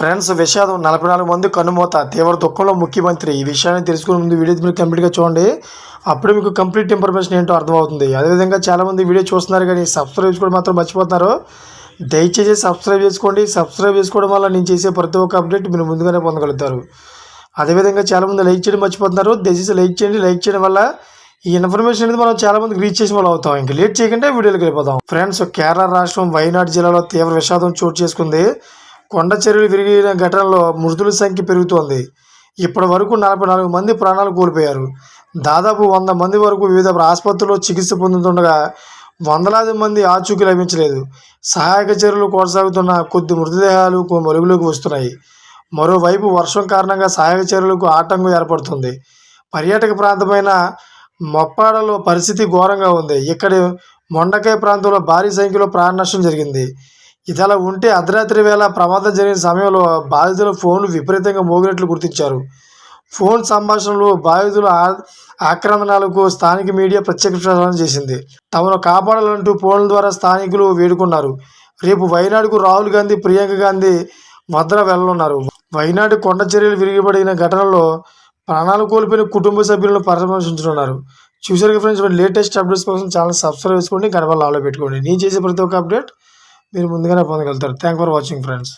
Friends విషాదం నలభై నాలుగు మంది కన్నుమూత. తీవ్ర దుఃఖంలో ముఖ్యమంత్రి ఈ విషయాన్ని తెలుసుకునే ముందు వీడియో మీరు కంప్లీట్గా చూడండి. అప్పుడు మీకు కంప్లీట్ ఇన్ఫర్మేషన్ ఏంటో అర్థమవుతుంది. అదేవిధంగా చాలామంది వీడియో చూస్తున్నారు కానీ సబ్స్క్రైబ్ చేసుకోవడం మాత్రం మర్చిపోతున్నారు. దయచేసి సబ్స్క్రైబ్ చేసుకోండి. సబ్స్క్రైబ్ చేసుకోవడం వల్ల నేను చేసే ప్రతి ఒక్క అప్డేట్ మీరు ముందుగానే పొందగలుగుతారు. అదేవిధంగా చాలామంది లైక్ చేయడం మర్చిపోతున్నారు. దయచేసి లైక్ చేయండి. లైక్ చేయడం వల్ల ఈ ఇన్ఫర్మేషన్ అనేది మనం చాలా మందికి రీచ్ చేసిన వాళ్ళు అవుతాం. ఇంకా లేట్ చేయకుండా వీడియోలోకి వెళ్ళిపోతాం ఫ్రెండ్స్ కేరళ రాష్ట్రం వైనాడు జిల్లాలో తీవ్ర విషాదం చోటు చేసుకుంది. కొండ చెరువులు విరిగిన ఘటనలో మృతుల సంఖ్య పెరుగుతోంది. ఇప్పటి వరకు నలభై నాలుగు మంది ప్రాణాలు కోల్పోయారు. దాదాపు వంద మంది వరకు వివిధ ఆసుపత్రుల్లో చికిత్స పొందుతుండగా వందలాది మంది ఆచూకీ లభించలేదు. సహాయక చర్యలు కొనసాగుతున్న కొద్ది మృతదేహాలు మరుగులోకి వెలుగులోకి వస్తున్నాయి. మరోవైపు వర్షం కారణంగా సహాయక చర్యలకు ఆటంకం ఏర్పడుతుంది. పర్యాటక ప్రాంతమైన మొప్పాడలో పరిస్థితి ఘోరంగా ఉంది. ఇక్కడ మొండకాయ ప్రాంతంలో భారీ సంఖ్యలో ప్రాణ నష్టం జరిగింది. ఇదిలా ఉంటే అర్ధరాత్రి వేళ ప్రమాదం జరిగిన సమయంలో బాధితుల ఫోన్లు విపరీతంగా మోగినట్లు గుర్తించారు. ఫోన్ సంభాషణలు బాధితుల ఆ- ఆక్రమణలకు స్థానిక మీడియా ప్రత్యేక ప్రసారం చేసింది. తమను కాపాడాలంటూ ఫోన్ల ద్వారా స్థానికులు వేడుకున్నారు. రేపు వైనాడుకు రాహుల్ గాంధీ ప్రియాంక గాంధీ మద్ర వెళ్ళనున్నారు. వైనాడు కొండ చర్యలు విరిగిపడిన ఘటనలో ప్రాణాలు కోల్పోయిన కుటుంబ సభ్యులను పరామర్శించనున్నారు. చూసారు ఫ్రెండ్స్ లేటెస్ట్ అప్డేట్స్ కోసం ఛానల్ సబ్స్క్రైబ్ చేసుకోండి గడప లాలో పెట్టుకోండి. నేను చేసే ప్రతి ఒక్క అప్డేట్ మీరు ముందుగానే పొందగలుగుతారు. Thank for watching friends